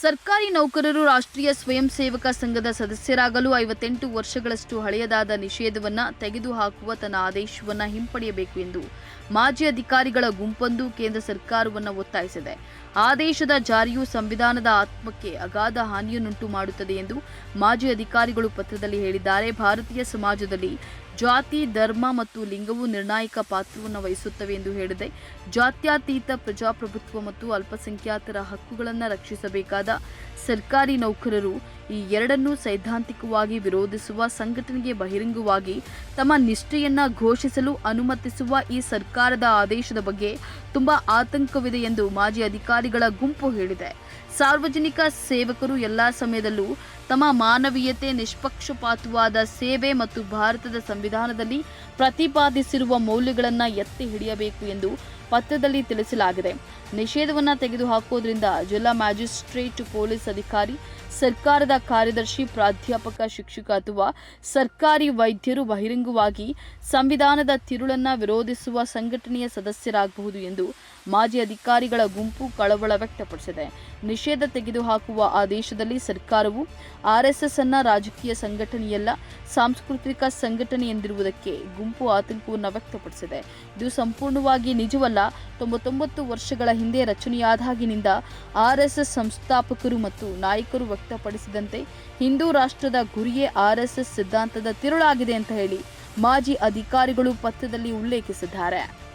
ಸರ್ಕಾರಿ ನೌಕರರು ರಾಷ್ಟ್ರೀಯ ಸ್ವಯಂ ಸೇವಕ ಸಂಘದ ಸದಸ್ಯರಾಗಲು ಐವತ್ತೆಂಟು ವರ್ಷಗಳಷ್ಟು ಹಳೆಯದಾದ ನಿಷೇಧವನ್ನು ತೆಗೆದುಹಾಕುವ ತನ್ನ ಆದೇಶವನ್ನ ಹಿಂಪಡೆಯಬೇಕು ಎಂದು ಮಾಜಿ ಅಧಿಕಾರಿಗಳ ಗುಂಪೊಂದು ಕೇಂದ್ರ ಸರ್ಕಾರವನ್ನು ಒತ್ತಾಯಿಸಿದೆ. ಆದೇಶದ ಜಾರಿಯು ಸಂವಿಧಾನದ ಆತ್ಮಕ್ಕೆ ಅಗಾಧ ಹಾನಿಯನ್ನುಂಟು ಮಾಡುತ್ತದೆ ಎಂದು ಮಾಜಿ ಅಧಿಕಾರಿಗಳು ಪತ್ರದಲ್ಲಿ ಹೇಳಿದ್ದಾರೆ. ಭಾರತೀಯ ಸಮಾಜದಲ್ಲಿ ಜಾತಿ, ಧರ್ಮ ಮತ್ತು ಲಿಂಗವು ನಿರ್ಣಾಯಕ ಪಾತ್ರವನ್ನು ವಹಿಸುತ್ತವೆ ಎಂದು ಹೇಳಿದೆ. ಜಾತ್ಯತೀತ ಪ್ರಜಾಪ್ರಭುತ್ವ ಮತ್ತು ಅಲ್ಪಸಂಖ್ಯಾತರ ಹಕ್ಕುಗಳನ್ನು ರಕ್ಷಿಸಬೇಕಾದ ಸರ್ಕಾರಿ ನೌಕರರು ಈ ಎರಡನ್ನೂ ಸೈದ್ಧಾಂತಿಕವಾಗಿ ವಿರೋಧಿಸುವ ಸಂಘಟನೆಗೆ ಬಹಿರಂಗವಾಗಿ ತಮ್ಮ ನಿಷ್ಠೆಯನ್ನ ಘೋಷಿಸಲು ಅನುಮತಿಸುವ ಈ ಸರ್ಕಾರದ ಆದೇಶದ ಬಗ್ಗೆ ತುಂಬಾ ಆತಂಕವಿದೆ ಎಂದು ಮಾಜಿ ಅಧಿಕಾರಿಗಳ ಗುಂಪು ಹೇಳಿದೆ. ಸಾರ್ವಜನಿಕ ಸೇವಕರು ಎಲ್ಲಾ ಸಮಯದಲ್ಲೂ ತಮ್ಮ ಮಾನವೀಯತೆ ನಿಷ್ಪಕ್ಷಪಾತವಾದ ಸೇವೆ ಮತ್ತು ಭಾರತದ ಸಂವಿಧಾನದಲ್ಲಿ ಪ್ರತಿಪಾದಿಸಿರುವ ಮೌಲ್ಯಗಳನ್ನು ಎತ್ತಿ ಹಿಡಿಯಬೇಕು ಎಂದು ಪತ್ರದಲ್ಲಿ ತಿಳಿಸಲಾಗಿದೆ. ನಿಷೇಧವನ್ನು ತೆಗೆದುಹಾಕುವುದರಿಂದ ಜಿಲ್ಲಾ ಮ್ಯಾಜಿಸ್ಟ್ರೇಟ್, ಪೊಲೀಸ್ ಅಧಿಕಾರಿ, ಸರ್ಕಾರದ ಕಾರ್ಯದರ್ಶಿ, ಪ್ರಾಧ್ಯಾಪಕ, ಶಿಕ್ಷಕ ಅಥವಾ ಸರ್ಕಾರಿ ವೈದ್ಯರು ಬಹಿರಂಗವಾಗಿ ಸಂವಿಧಾನದ ತಿರುಳನ್ನ ವಿರೋಧಿಸುವ ಸಂಘಟನೆಯ ಸದಸ್ಯರಾಗಬಹುದು ಎಂದು ಮಾಜಿ ಅಧಿಕಾರಿಗಳ ಗುಂಪು ಕಳವಳ ವ್ಯಕ್ತಪಡಿಸಿದೆ. ನಿಷೇಧ ತೆಗೆದುಹಾಕುವ ಆದೇಶದಲ್ಲಿ ಸರ್ಕಾರವು ಆರ್ಎಸ್ಎಸ್ ಅನ್ನ ರಾಜಕೀಯ ಸಂಘಟನೆಯಲ್ಲ, ಸಾಂಸ್ಕೃತಿಕ ಸಂಘಟನೆ ಎಂದಿರುವುದಕ್ಕೆ ಗುಂಪು ಆತಂಕವನ್ನು ವ್ಯಕ್ತಪಡಿಸಿದೆ. ಇದು ಸಂಪೂರ್ಣವಾಗಿ ನಿಜವಲ್ಲ. ತೊಂಬತ್ತೊಂಬತ್ತು ವರ್ಷಗಳ ಹಿಂದೆ ರಚನೆಯಾದಾಗಿನಿಂದ ಆರ್ಎಸ್ಎಸ್ ಸಂಸ್ಥಾಪಕರು ಮತ್ತು ನಾಯಕರು ವ್ಯಕ್ತಪಡಿಸಿದಂತೆ ಹಿಂದೂ ರಾಷ್ಟ್ರದ ಗುರಿಯೇ ಆರ್ಎಸ್ಎಸ್ ಸಿದ್ಧಾಂತದ ತಿರುಳಾಗಿದೆ ಅಂತ ಹೇಳಿ ಮಾಜಿ ಅಧಿಕಾರಿಗಳು ಪತ್ರದಲ್ಲಿ ಉಲ್ಲೇಖಿಸಿದ್ದಾರೆ.